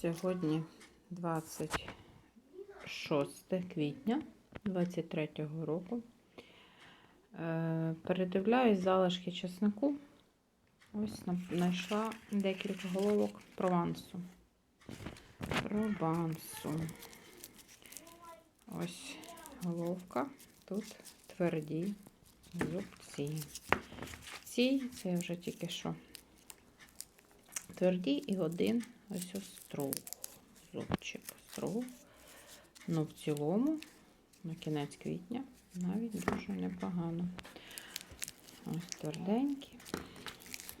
Сьогодні 26 квітня 23 року. Е, Передивляюсь залишки чеснику. Ось на- знайшла декілька головок провансу. Провансу. Ось головка. Тут тверді зубці. Ці це вже тільки що тверді і один ось ось струг. Зубчик струг. Ну, в цілому, на кінець квітня, навіть дуже непогано. Ось тверденький.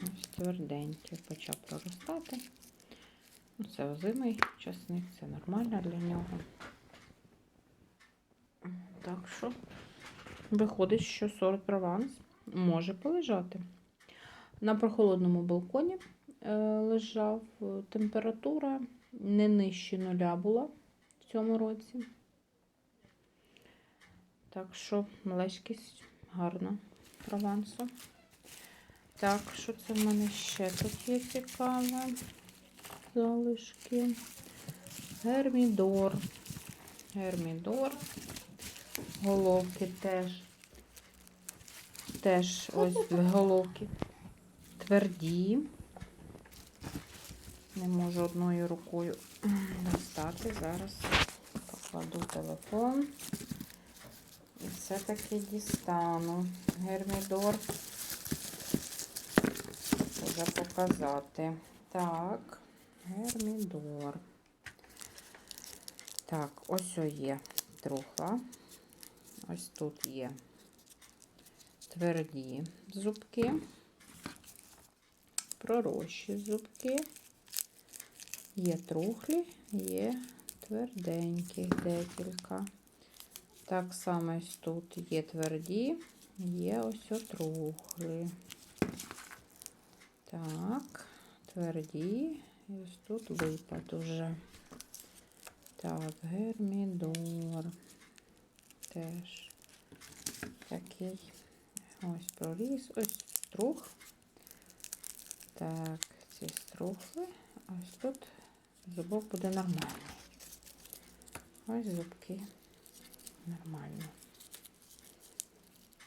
Ось тверденький. Почав проростати. Ну, Це озимий часник, це нормально для нього. Так що виходить, що сорт прованс може полежати. На прохолодному балконі лежав е, температура не нижче нуля була в цьому році. Так що легкість гарна провансу. Так, що це в мене ще тут є цікаве? Залишки. Гермідор. Гермідор. Головки теж. Теж ось головки тверді. Не можу одною рукою достати. Зараз покладу телефон. І все-таки дістану. Гермідор. Вже показати. Так, гермідор. Так, ось є трухла. Ось тут є тверді зубки, пророщі зубки, є трухлі, є тверденькі декілька. Так само ось тут є тверді, є ось отрухлі. Так, тверді, і ось тут випад уже. Так, гермідор. Теж такий ось проріс, ось струх. Так, ці струхли. Ось тут зубок буде нормальний. Ось зубки нормально.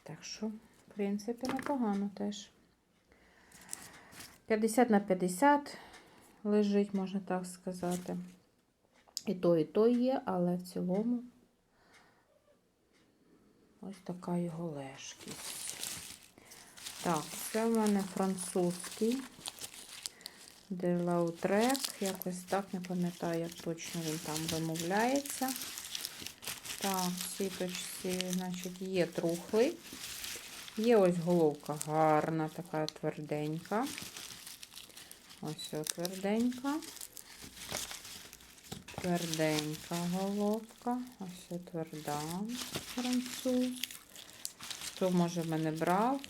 Так що, в принципі, непогано теж. 50 на 50 лежить, можна так сказати. І то, і то є, але в цілому ось така його лежкість. Так, це в мене французький Делаутрек. Якось так, не пам'ятаю, як точно він там вимовляється. Так, в сіточці, значить, є трухлий. Є ось головка гарна, така тверденька. Ось ось тверденька. Тверденька головка. Ось тверда француз. Хто, може, мене брав?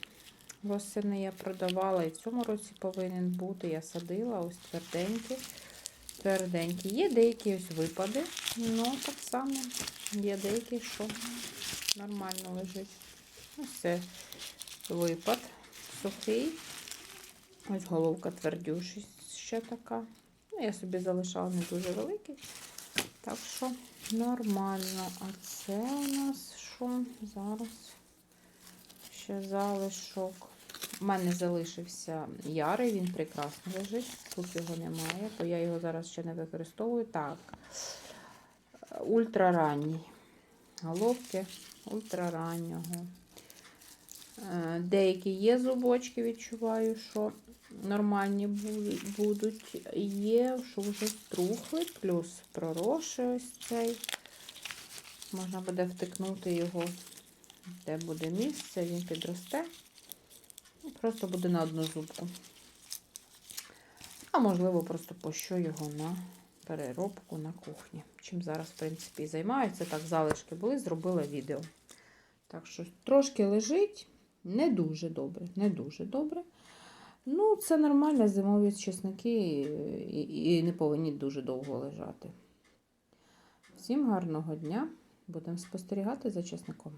Восени я продавала і в цьому році повинен бути. Я садила ось тверденькі. Тверденькі. Є деякі ось випади, але так само є деякі, що нормально лежить. Ось це випад сухий. Ось головка твердюща ще така. Ну, я собі залишала не дуже великий. Так що нормально. А це у нас що? Зараз ще залишок. У мене залишився ярий, він прекрасно лежить. Тут його немає, то я його зараз ще не використовую. Так, ультраранній. Головки ультрараннього. Е, Деякі є зубочки, відчуваю, що нормальні будуть. Є, що вже струхли, плюс проросший ось цей. Можна буде втикнути його, де буде місце, він підросте. Просто буде на одну зубку. А можливо, просто пощу його на переробку на кухні. Чим зараз, в принципі, і займаються. Так, залишки були, зробила відео. Так що трошки лежить. Не дуже добре, не дуже добре. Ну, це нормально, зимові чесники і, і не повинні дуже довго лежати. Всім гарного дня! Будемо спостерігати за чесником.